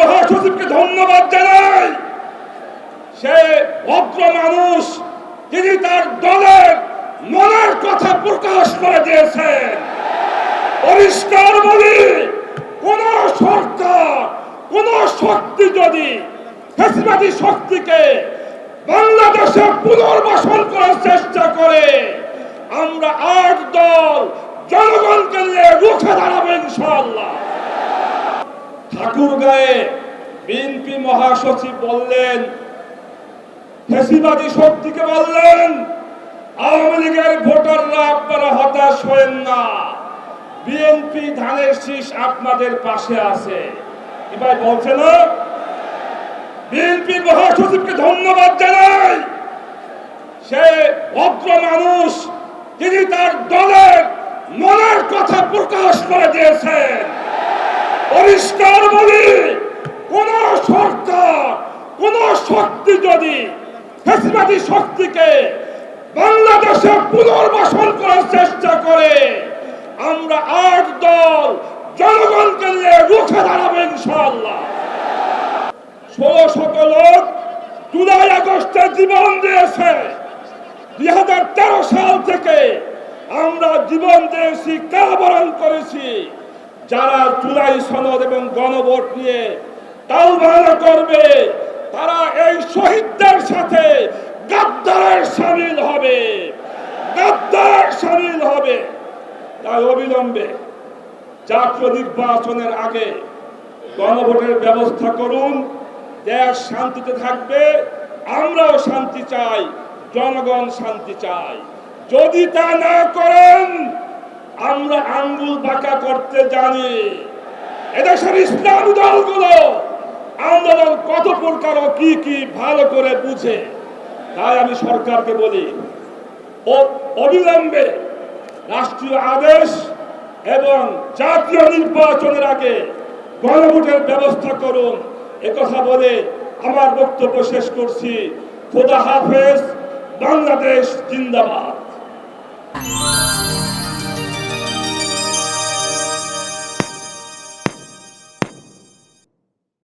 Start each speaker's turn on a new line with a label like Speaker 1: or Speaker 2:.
Speaker 1: মহাসচিবকে ধন্যবাদ জানাই। সে ভদ্র মানুষ তিনি তার দলের মনের কথা প্রকাশ করে দিয়েছেন। পরিষ্কার বলি, কোন সরকার, কোন শক্তি যদি ফেসিবাদী শক্তিকে বাংলাদেশে পুনর্বাসন করার চেষ্টা করে, আমরা আট দল জনগণকে নিয়ে রুখে দাঁড়াবেন ইনশাআল্লাহ। ঠাকুর গায়ে বিএনপি মহাসচিব বললেন, ফেসিবাদী শক্তিকে বললেন, আওয়ামী লীগের ভোটাররা আপনারা হতাশ হয়েন না। বিএনপি ধানের শীষ আপনাদের পাশে আছে। এবার বলছে না? বিএনপি মহাসচিবকে ধন্যবাদ জানাই। সে ভদ্র মানুষ, তিনি তার দলের মনের কথা প্রকাশ করে দিয়েছেন। পরিষ্কার বলি, কোন সরকার, কোন শক্তি যদি ফেসিবাদী শক্তিকে বাংলাদেশে পুনর্বাসন করার চেষ্টা করে, আমরা আট দল জনগণকে নিয়ে রুখে দাঁড়াবো ইনশাআল্লাহ। ষোলো শত লোক জুলাই আগস্টে জীবন দিয়েছে। দুই হাজার তেরো সাল থেকে আমরা জীবন দিয়েছি, কারাবরণ করেছি। যারা জুলাই সনদ এবং গণভোট নিয়ে তাও ভালো করবে, তারা এই শহীদদের সাথে গাদ্দারের সামিল হবে। গাদ্দার সামিল হবে। তাই অবিলম্বে জাতীয় নির্বাচনের আগে গণভোটের ব্যবস্থা করুন। দেশ শান্তিতে থাকবে। আমরাও শান্তি চাই। জনগণ শান্তি চাই। যদি তা না করেন আমরা আঙ্গুল বাঁকা করতে জানি। এদেশের ইসলামী দলগুলো আন্দোলন কত প্রকার ও কি কি ভালো করে বুঝে, তাই আমি সরকারকে বলি অবিলম্বে রাষ্ট্রীয় আদেশ এবং জাতীয় নির্বাচনের আগে গণভোটের ব্যবস্থা করুন। একথা বলে আমার বক্তব্য শেষ করছি। খোদা হাফেজ, বাংলাদেশ জিন্দাবাদ।